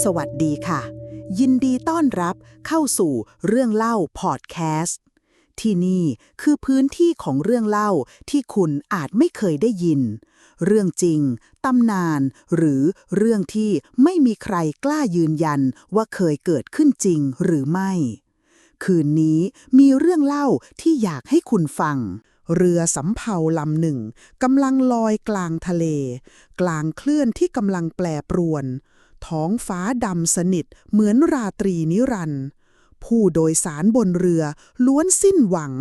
สวัสดีค่ะ ยินดีต้อนรับเข้าสู่เรื่องเล่าพอดแคสต์ที่นี่คือพื้นที่ของเรื่องเล่าที่คุณอาจไม่เคยได้ยิน เรื่องจริง ตำนาน หรือเรื่องที่ไม่มีใครกล้ายืนยันว่าเคยเกิดขึ้นจริงหรือไม่ คืนนี้มีเรื่องเล่าที่อยากให้คุณฟังเรือสำเภาลำหนึ่งกำลังลอยกลางทะเล กลางคลื่นที่กำลังแปรปรวน ท้องฟ้าดำสนิทเหมือนราตรีนิรันดร์ผู้โดยสารบนเรือล้วนสิ้นหวัง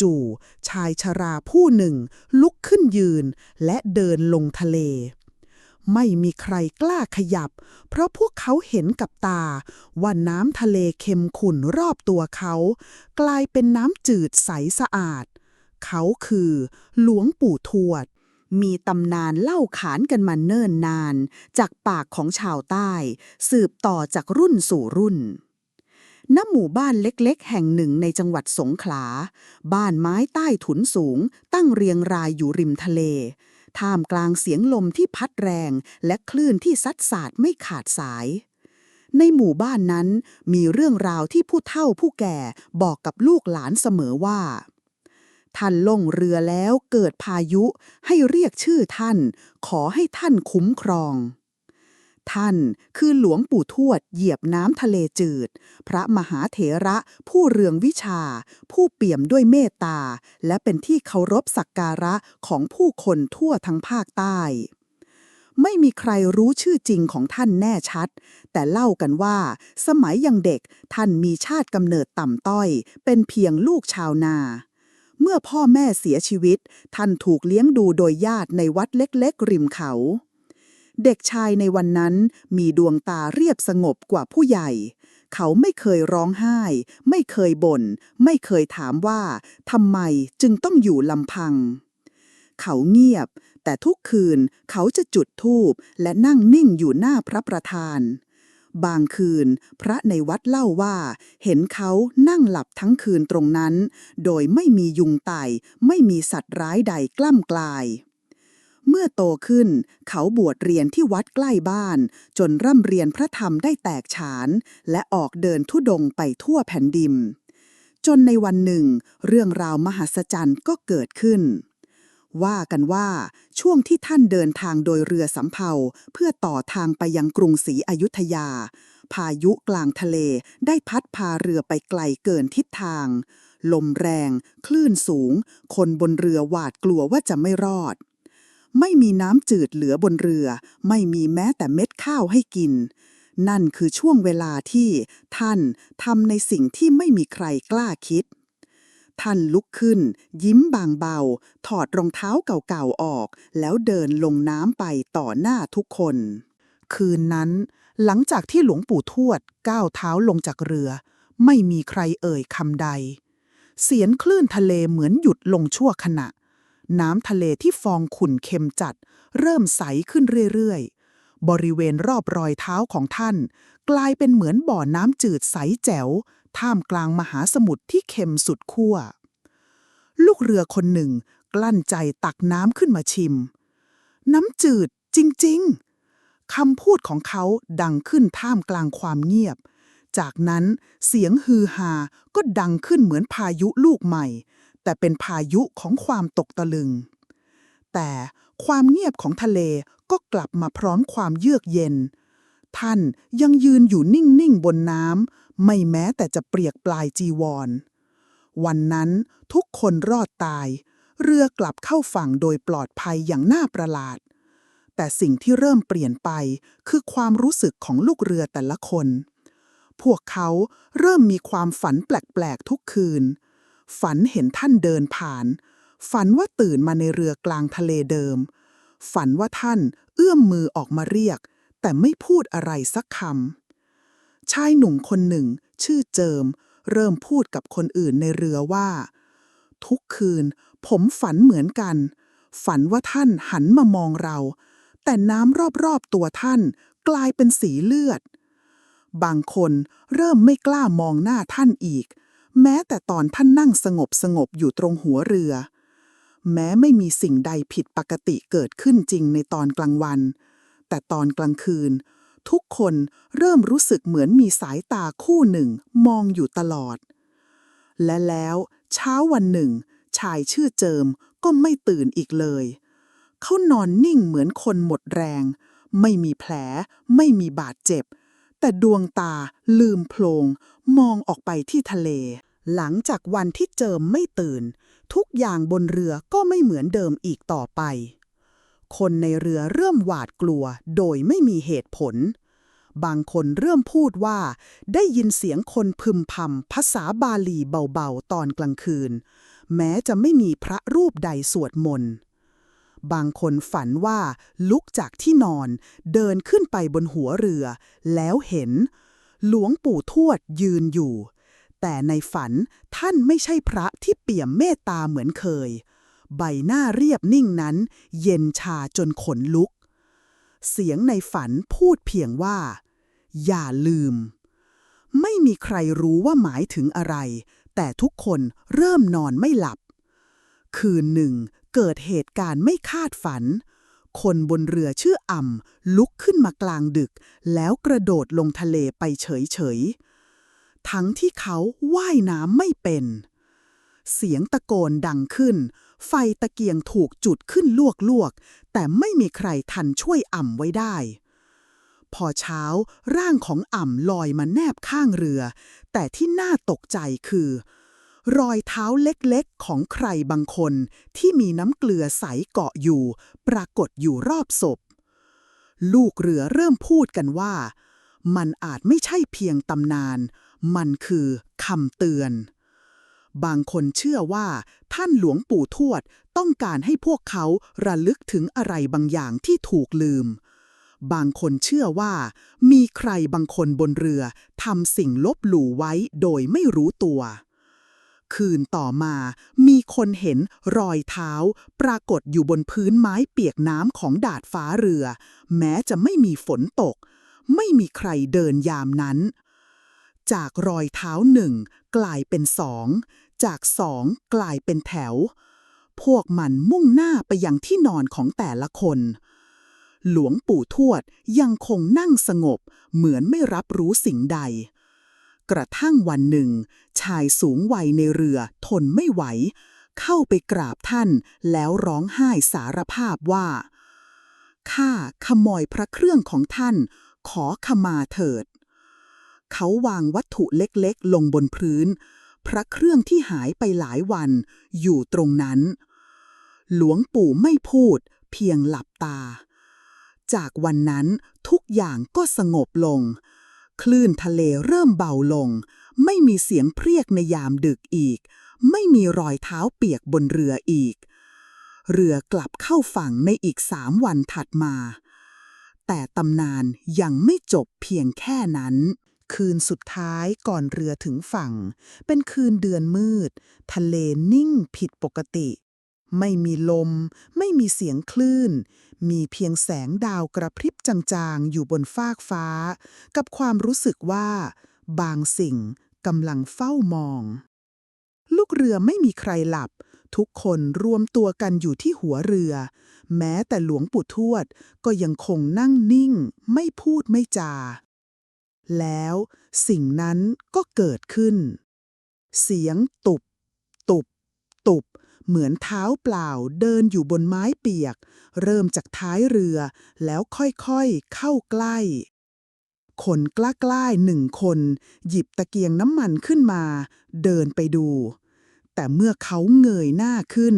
จู่ๆชายชราผู้หนึ่งลุกขึ้นยืนและเดินลงทะเล ไม่มีใครกล้าขยับ เพราะพวกเขาเห็นกับตา ว่าน้ำทะเลเค็มขุ่นรอบตัวเขา กลายเป็นน้ำจืดใสสะอาด เขาคือหลวงปู่ทวด มีตำนานเล่าขานกันมาเนิ่นนาน จากปากของชาวใต้ สืบต่อจากรุ่นสู่รุ่น ณ หมู่บ้านเล็กๆ แห่งหนึ่งในจังหวัดสงขลา บ้านไม้ใต้ถุนสูง ตั้งเรียงรายอยู่ริมทะเล ท่ามกลางเสียงลมที่พัดแรง และคลื่นที่ซัดสาดไม่ขาดสายในหมู่บ้านนั้นมีเรื่องราวที่ผู้เฒ่าผู้แก่บอกกับลูกหลานเสมอว่า ท่านล่งเรือแล้วเกิดพายุให้เรียกชื่อท่าน ขอให้ท่านคุ้มครอง ท่านคือหลวงปู่ทวดเหยียบน้ำทะเลจืด พระมหาเถระผู้เรืองวิชา ผู้เปี่ยมด้วยเมตตา และเป็นที่เคารพสักการะของผู้คนทั่วทั้งภาคใต้ไม่มีใครรู้ชื่อจริงของท่านแน่ชัด แต่เล่ากันว่า สมัยยังเด็กท่านมีชาติกำเนิดต่ำต้อย เป็นเพียงลูกชาวนา เมื่อพ่อแม่เสียชีวิต ท่านถูกเลี้ยงดูโดยญาติในวัดเล็กๆ ริมเขา เด็กชายในวันนั้นมีดวงตาเรียบสงบกว่าผู้ใหญ่ เขาไม่เคยร้องไห้ ไม่เคยบ่น ไม่เคยถามว่าทำไมจึงต้องอยู่ลำพัง เขาเงียบ แต่ทุกคืนเขาจะจุดธูปและนั่งนิ่งอยู่หน้าพระประธาน บางคืน พระในวัดเล่าว่า เห็นเขานั่งหลับทั้งคืนตรงนั้น โดยไม่มียุงไต่ไม่มีสัตว์ร้ายใดกล้ำกลาย เมื่อโตขึ้น เขาบวชเรียนที่วัดใกล้บ้าน จนร่ำเรียนพระธรรมได้แตกฉาน และออกเดินทุดงค์ไปทั่วแผ่นดินจนในวันหนึ่ง เรื่องราวมหัศจรรย์ก็เกิดขึ้น ว่ากันว่าช่วงที่ท่านเดินทางโดยเรือสำเภาเพื่อต่อทางไปยังกรุงศรีอยุธยา พายุกลางทะเลได้พัดพาเรือไปไกลเกินทิศทาง ลมแรง คลื่นสูง คนบนเรือหวาดกลัวว่าจะไม่รอด ไม่มีน้ำจืดเหลือบนเรือ ไม่มีแม้แต่เม็ดข้าวให้กิน นั่นคือช่วงเวลาที่ท่านทำในสิ่งที่ไม่มีใครกล้าคิด ท่านลุกขึ้น ยิ้มบางเบา ถอดรองเท้าเก่าๆออก แล้วเดินลงน้ำไปต่อหน้าทุกคน คืนนั้น หลังจากที่หลวงปู่ทวดก้าวเท้าลงจากเรือ ไม่มีใครเอ่ยคำใด เสียงคลื่นทะเลเหมือนหยุดลงชั่วขณะ น้ำทะเลที่ฟองขุ่นเค็มจัด เริ่มใสขึ้นเรื่อยๆ บริเวณรอบรอยเท้าของท่าน กลายเป็นเหมือนบ่อน้ำจืดใสแจ๋ว ท่ามกลางมหาสมุทรที่เค็มสุดขั้ว ลูกเรือคนหนึ่งกลั้นใจตักน้ำขึ้นมาชิม น้ำจืดจริงๆ คำพูดของเขาดังขึ้นท่ามกลางความเงียบ จากนั้นเสียงฮือฮาก็ดังขึ้นเหมือนพายุลูกใหม่ แต่เป็นพายุของความตกตะลึง แต่ความเงียบของทะเลก็กลับมาพร้อมความเยือกเย็น ท่านยังยืนอยู่นิ่ง ๆ บนน้ำ ไม่แม้แต่จะเปรียกปลายจีวร วันนั้นทุกคนรอดตาย เรือกลับเข้าฝั่งโดยปลอดภัยอย่างน่าประหลาด แต่สิ่งที่เริ่มเปลี่ยนไปคือความรู้สึกของลูกเรือแต่ละคน พวกเขาเริ่มมีความฝันแปลกๆทุกคืน ฝันเห็นท่านเดินผ่าน ฝันว่าตื่นมาในเรือกลางทะเลเดิม ฝันว่าท่านเอื้อมมือออกมาเรียก แต่ไม่พูดอะไรสักคำ ชายหนุ่มคนหนึ่ง ชื่อเจิม เริ่มพูดกับคนอื่นในเรือว่า ทุกคืน ผมฝันเหมือนกัน ฝันว่าท่านหันมามองเรา แต่น้ำรอบๆตัวท่านกลายเป็นสีเลือด บางคนเริ่มไม่กล้ามองหน้าท่านอีก แม้แต่ตอนท่านนั่งสงบสงบๆอยู่ตรงหัวเรือ แม้ไม่มีสิ่งใดผิดปกติเกิดขึ้นจริงในตอนกลางวัน แต่ตอนกลางคืน ทุกคนเริ่มรู้สึกเหมือนมีสายตาคู่หนึ่งมองอยู่ตลอด และแล้วเช้าวันหนึ่ง ชายชื่อเจิมก็ไม่ตื่นอีกเลย เขานอนนิ่งเหมือนคนหมดแรง ไม่มีแผล ไม่มีบาดเจ็บ แต่ดวงตาลืมโพลง มองออกไปที่ทะเล หลังจากวันที่เจิมไม่ตื่น ทุกอย่างบนเรือก็ไม่เหมือนเดิมอีกต่อไป คนในเรือเริ่มหวาดกลัวโดยไม่มีเหตุผล บางคนเริ่มพูดว่า ได้ยินเสียงคนพึมพำภาษาบาลีเบาๆ ตอนกลางคืน แม้จะไม่มีพระรูปใดสวดมนต์บางคนฝันว่าลุกจากที่นอนเดินขึ้นไปบนหัวเรือ แล้วเห็น หลวงปู่ทวดยืนอยู่ แต่ในฝันท่านไม่ใช่พระที่เปี่ยมเมตตาเหมือนเคย ใบหน้าเรียบนิ่งนั้น เย็นชาจนขนลุก เสียงในฝันพูดเพียงว่า อย่าลืม ไม่มีใครรู้ว่าหมายถึงอะไร แต่ทุกคนเริ่มนอนไม่หลับ คืนหนึ่งเกิดเหตุการณ์ไม่คาดฝัน คนบนเรือชื่ออ่ำลุกขึ้นมากลางดึก แล้วกระโดดลงทะเลไปเฉยๆ ทั้งที่เขาว่ายน้ำไม่เป็น เสียงตะโกนดังขึ้น ไฟตะเกียงถูกจุดขึ้นลวกๆ แต่ไม่มีใครทันช่วยอ่ำไว้ได้ พอเช้าร่างของอ่ำลอยมาแนบข้างเรือ แต่ที่น่าตกใจคือ รอยเท้าเล็กๆ ของใครบางคนที่มีน้ำเกลือใสเกาะอยู่ ปรากฏอยู่รอบศพ ลูกเรือเริ่มพูดกันว่า มันอาจไม่ใช่เพียงตำนาน มันคือคำเตือน บางคนเชื่อว่า ท่านหลวงปู่ทวดต้องการให้พวกเขาระลึกถึงอะไรบางอย่างที่ถูกลืม บางคนเชื่อว่า มีใครบางคนบนเรือทำสิ่งลบหลู่ไว้โดยไม่รู้ตัว คืนต่อมามีคนเห็นรอยเท้า ปรากฏอยู่บนพื้นไม้เปียกน้ำของดาดฟ้าเรือ แม้จะไม่มีฝนตก ไม่มีใครเดินยามนั้นจากรอยเท้าหนึ่ง กลายเป็นสองจากสองกลายเป็นแถว พวกมันมุ่งหน้าไปยังที่นอนของแต่ละคน หลวงปู่ทวดยังคงนั่งสงบเหมือนไม่รับรู้สิ่งใด กระทั่งวันหนึ่ง ชายสูงวัยในเรือทนไม่ไหว เข้าไปกราบท่านแล้วร้องไห้สารภาพว่าข้าขโมยพระเครื่องของท่าน ขอขมาเถิด เขาวางวัตถุเล็กๆ ลงบนพื้น พระเครื่องที่หายไปหลายวัน อยู่ตรงนั้น หลวงปู่ไม่พูด เพียงหลับตา จากวันนั้นทุกอย่างก็สงบลง คลื่นทะเลเริ่มเบาลง ไม่มีเสียงเพรียกในยามดึกอีก ไม่มีรอยเท้าเปียกบนเรืออีก เรือกลับเข้าฝั่งในอีกสามวันถัดมาแต่ตำนานยังไม่จบเพียงแค่นั้น คืนสุดท้ายก่อนเรือถึงฝั่ง เป็นคืนเดือนมืด ทะเลนิ่งผิดปกติ ไม่มีลม ไม่มีเสียงคลื่น มีเพียงแสงดาวกระพริบจางๆ อยู่บนฟากฟ้า กับความรู้สึกว่า บางสิ่งกำลังเฝ้ามอง ลูกเรือไม่มีใครหลับ ทุกคนรวมตัวกันอยู่ที่หัวเรือ แม้แต่หลวงปู่ทวดก็ยังคงนั่งนิ่ง ไม่พูดไม่จา แล้วสิ่งนั้นก็เกิดขึ้น เสียงตุบ ตุบ ตุบ เหมือนเท้าเปล่าเดินอยู่บนไม้เปียก เริ่มจากท้ายเรือ แล้วค่อยๆเข้าใกล้ คนกล้าๆหนึ่งคน หยิบตะเกียงน้ำมันขึ้นมา เดินไปดู แต่เมื่อเขาเงยหน้าขึ้น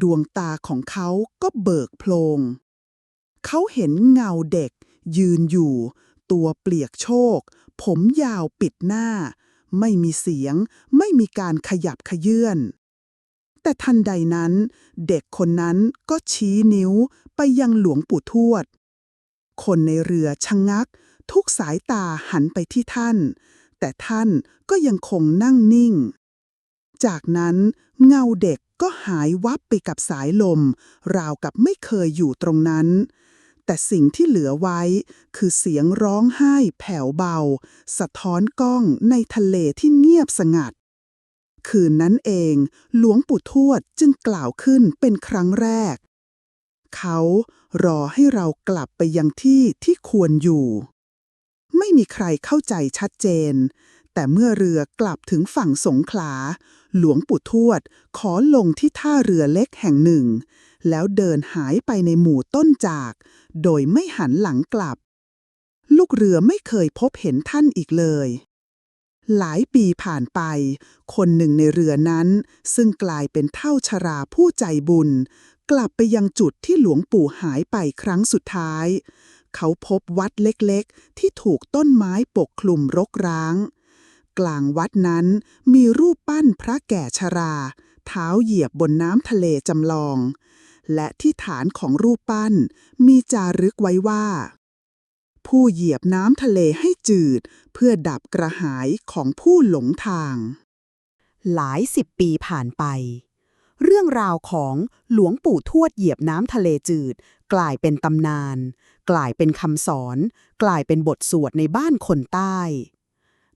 ดวงตาของเขาก็เบิกโพลงเขาเห็นเงาเด็กยืนอยู่ ตัวเปลียกโชก ผมยาวปิดหน้า ไม่มีเสียง ไม่มีการขยับขยื่นแต่ทันใดนั้น เด็กคนนั้นก็ชี้นิ้วไปยังหลวงปู่ทวด คนในเรือชะงงัก ทุกสายตาหันไปที่ท่าน แต่ท่านก็ยังคงนั่งนิ่ง จากนั้นเงาเด็กก็หายวับไปกับสายลม ราวกับไม่เคยอยู่ตรงนั้น แต่สิ่งที่เหลือไว้ คือเสียงร้องไห้แผ่วเบา สะท้อนกล้องในทะเลที่เงียบสงัด คืนนั้นเอง หลวงปู่ทวดจึงกล่าวขึ้นเป็นครั้งแรก เขารอให้เรากลับไปยังที่ที่ควรอยู่มีใครเข้าใจชัดเจน แต่เมื่อเรือกลับถึงฝั่งสงขลา หลวงปู่ทวดขอลงที่ท่าเรือเล็กแห่งหนึ่ง แล้วเดินหายไปในหมู่ต้นจาก โดยไม่หันหลังกลับ ลูกเรือไม่เคยพบเห็นท่านอีกเลย หลายปีผ่านไป คนหนึ่งในเรือนั้น ซึ่งกลายเป็นเท่าชราผู้ใจบุญ กลับไปยังจุดที่หลวงปู่หายไปครั้งสุดท้าย เขาพบวัดเล็กๆ ที่ถูกต้นไม้ปกคลุมรกร้างกลางวัดนั้นมีรูปปั้นพระแก่ชรา เท้าเหยียบบนน้ำทะเลจำลอง และที่ฐานของรูปปั้น มีจารึกไว้ว่า ผู้เหยียบน้ำทะเลให้จืด เพื่อดับกระหายของผู้หลงทาง หลายสิบปีผ่านไป เรื่องราวของหลวงปู่ทวดเหยียบน้ำทะเลจืด กลายเป็นตำนาน กลายเป็นคำสอน กลายเป็นบทสวดในบ้านคนใต้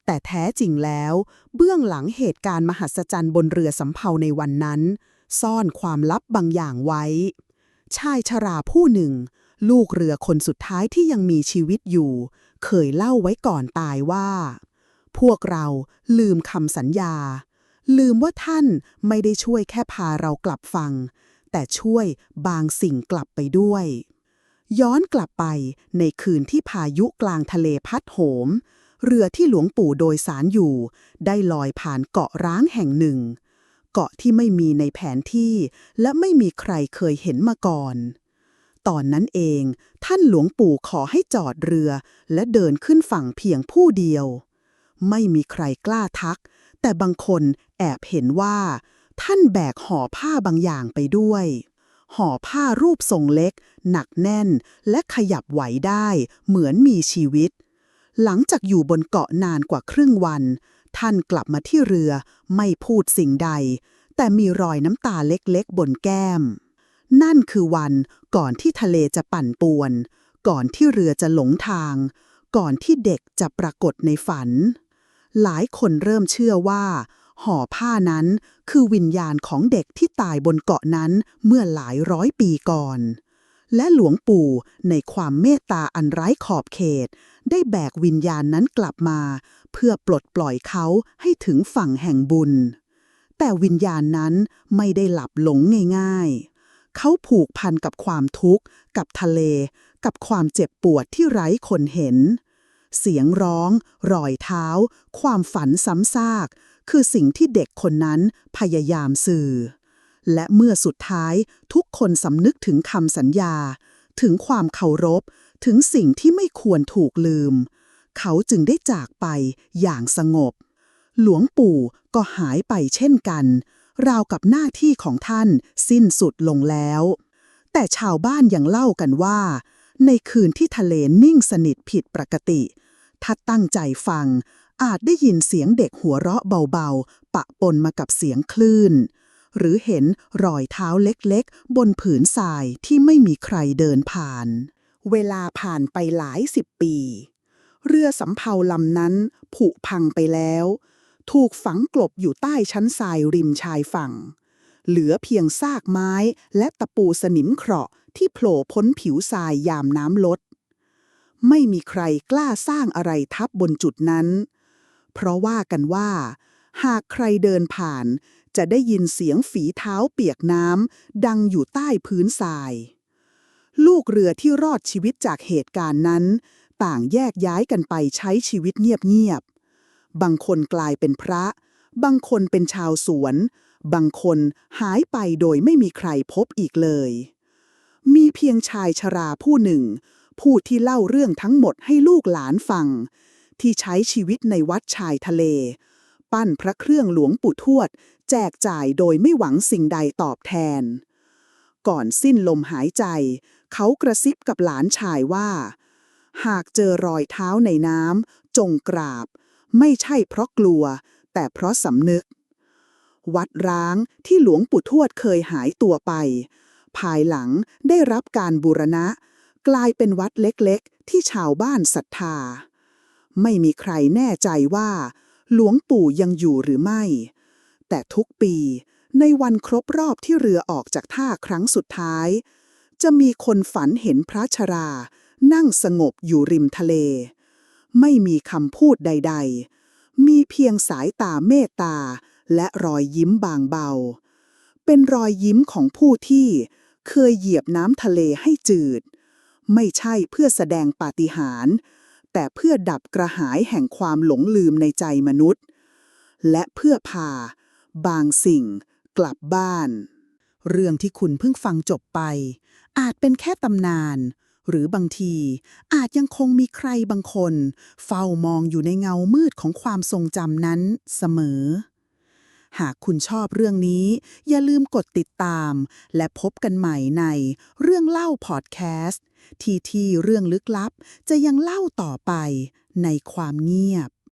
แต่แท้จริงแล้ว เบื้องหลังเหตุการณ์มหัศจรรย์บนเรือสำเภาในวันนั้น ซ่อนความลับบางอย่างไว้ ชายชราผู้หนึ่ง ลูกเรือคนสุดท้ายที่ยังมีชีวิตอยู่ เคยเล่าไว้ก่อนตายว่า พวกเราลืมคำสัญญา ลืมว่าท่านไม่ได้ช่วยแค่พาเรากลับฟัง แต่ช่วยบางสิ่งกลับไปด้วย ย้อนกลับไปในคืนที่พายุกลางทะเลพัดโหมเรือที่หลวงปู่โดยสารอยู่ ได้ลอยผ่านเกาะร้างแห่งหนึ่ง เกาะที่ไม่มีในแผนที่ และไม่มีใครเคยเห็นมาก่อน ตอนนั้นเอง ท่านหลวงปู่ขอให้จอดเรือ และเดินขึ้นฝั่งเพียงผู้เดียว ไม่มีใครกล้าทัก แต่บางคนแอบเห็นว่า ท่านแบกห่อผ้าบางอย่างไปด้วยห่อผ้ารูปทรงเล็ก หนักแน่น และขยับไหวได้ เหมือนมีชีวิต หลังจากอยู่บนเกาะนานกว่าครึ่งวัน ท่านกลับมาที่เรือไม่พูดสิ่งใด แต่มีรอยน้ำตาเล็กๆ บนแก้ม นั่นคือวันก่อนที่ทะเลจะปั่นป่วน ก่อนที่เรือจะหลงทาง ก่อนที่เด็กจะปรากฏในฝัน หลายคนเริ่มเชื่อว่า ห่อผ้านั้นคือวิญญาณของเด็กที่ตายบนเกาะนั้นเมื่อหลายร้อยปีก่อน และหลวงปู่ในความเมตตาอันไร้ขอบเขต ได้แบกวิญญาณนั้นกลับมา เพื่อปลดปล่อยเขาให้ถึงฝั่งแห่งบุญ แต่วิญญาณนั้นไม่ได้หลับหลงง่ายๆ เขาผูกพันกับความทุกข์ กับทะเล กับความเจ็บปวดที่ไร้คนเห็น เสียงร้อง รอยเท้า ความฝันซ้ำซาก คือสิ่งที่เด็กคนนั้นพยายามสื่อ และเมื่อสุดท้ายทุกคนสำนึกถึงคำสัญญา ถึงความเคารพ ถึงสิ่งที่ไม่ควรถูกลืม เขาจึงได้จากไปอย่างสงบ หลวงปู่ก็หายไปเช่นกัน ราวกับหน้าที่ของท่านสิ้นสุดลงแล้ว แต่ชาวบ้านยังเล่ากันว่า ในคืนที่ทะเลนิ่งสนิทผิดปกติ ถ้าตั้งใจฟังอาจได้ยินเสียงเด็กหัวเราะเบาๆ ปะปนมากับเสียงคลื่น หรือเห็นรอยเท้าเล็กๆ บนผืนทรายที่ไม่มีใครเดินผ่าน เวลาผ่านไปหลายสิบปี เรือสำเภาลำนั้นผุพังไปแล้ว ถูกฝังกลบอยู่ใต้ชั้นทรายริมชายฝั่ง เหลือเพียงซากไม้และตะปูสนิมเคราะห์ที่โผล่พ้นผิวทรายยามน้ำลด ไม่มีใครกล้าสร้างอะไรทับบนจุดนั้น เพราะว่ากันว่า หากใครเดินผ่าน จะได้ยินเสียงฝีเท้าเปียกน้ำดังอยู่ใต้พื้นทราย ลูกเรือที่รอดชีวิตจากเหตุการณ์นั้น ต่างแยกย้ายกันไปใช้ชีวิตเงียบๆ บางคนกลายเป็นพระ บางคนเป็นชาวสวน บางคนหายไปโดยไม่มีใครพบอีกเลย มีเพียงชายชราผู้หนึ่ง ผู้ที่เล่าเรื่องทั้งหมดให้ลูกหลานฟัง ที่ใช้ชีวิตในวัดชายทะเล ปั้นพระเครื่องหลวงปู่ทวด แจกจ่ายโดยไม่หวังสิ่งใดตอบแทน ก่อนสิ้นลมหายใจ เขากระซิบกับหลานชายว่า หากเจอรอยเท้าในน้ำจงกราบ ไม่ใช่เพราะกลัว แต่เพราะสำนึก วัดร้างที่หลวงปู่ทวดเคยหายตัวไป ภายหลังได้รับการบูรณะ กลายเป็นวัดเล็กๆ ที่ชาวบ้านศรัทธา ไม่มีใครแน่ใจว่า หลวงปู่ยังอยู่หรือไม่ แต่ทุกปีในวันครบรอบที่เรือออกจากท่าครั้งสุดท้าย จะมีคนฝันเห็นพระชรา นั่งสงบอยู่ริมทะเล ไม่มีคำพูดใด ๆ มีเพียงสายตาเมตตา และรอยยิ้มบางเบา เป็นรอยยิ้มของผู้ที่เคยเหยียบน้ำทะเลให้จืด ไม่ใช่เพื่อแสดงปาฏิหาริย์ แต่เพื่อดับกระหายแห่งความหลงลืมในใจมนุษย์ และเพื่อพา บางสิ่ง กลับบ้าน เรื่องที่คุณเพิ่งฟังจบไป อาจเป็นแค่ตำนาน หรือบางทีอาจยังคงมีใครบางคน เฝ้ามองอยู่ในเงามืดของความทรงจำนั้นเสมอ หากคุณชอบเรื่องนี้ อย่าลืมกดติดตาม และพบกันใหม่ในเรื่องเล่าพอดแคสต์ ที่ที่เรื่องลึกลับจะยังเล่าต่อไปในความเงียบ